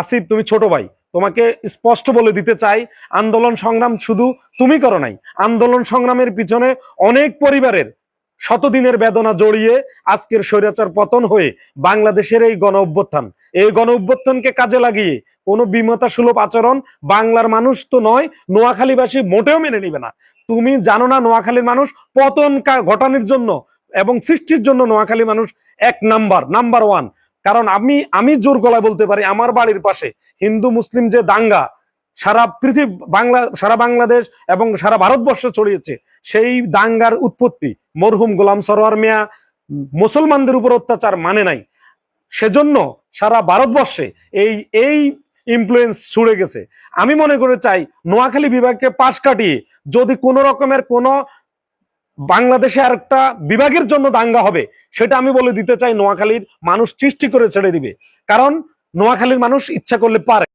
আসিফ, তুমি ছোট ভাই, তোমাকে স্পষ্ট বলে দিতে চাই, আন্দোলন সংগ্রাম শুধু তুমি করো নাই। আন্দোলন সংগ্রামের পিছনে অনেক পরিবারের শতদিনের বেদনা জড়িয়ে আজকের স্বৈরাচার পতন হয়ে বাংলাদেশের এই গণ অভ্যুত্থান। এই গণ অভ্যুত্থানকে কাজে লাগিয়ে কোনো বিমতা সুলভ আচরণ বাংলার মানুষ তো নয়, নোয়াখালীবাসী মোটেও মেনে নিবে না। তুমি জানো না নোয়াখালীর মানুষ পতন ঘটানোর জন্য এবং সৃষ্টির জন্য নোয়াখালী মানুষ এক নাম্বার নাম্বার ওয়ান। কারণ আমি আমি জোর গলায় বলতে পারি, আমার বাড়ির পাশে হিন্দু, মুসলিম যে দাঙ্গা সারা পৃথিবী, বাংলা, সারা বাংলাদেশ এবং সারা ভারতবর্ষে ছড়িয়েছে, সেই দাঙ্গার উৎপত্তি মরহুম গোলাম সরোয়ার মিয়া মুসলমানদের উপর অত্যাচার মানে নাই। সেজন্য সারা ভারতবর্ষে এই এই ইনফ্লুয়েন্স ছুড়ে গেছে। আমি মনে করে চাই, নোয়াখালী বিভাগকে পাশ কাটিয়ে যদি কোনো রকমের কোনো বাংলাদেশে আর একটা বিভাগের জন্য দাঙ্গা হবে, সেটা আমি বলে দিতে চাই, নোয়াখালীর মানুষ সৃষ্টি করে ছেড়ে দিবে। কারণ নোয়াখালীর মানুষ ইচ্ছা করলে পারে।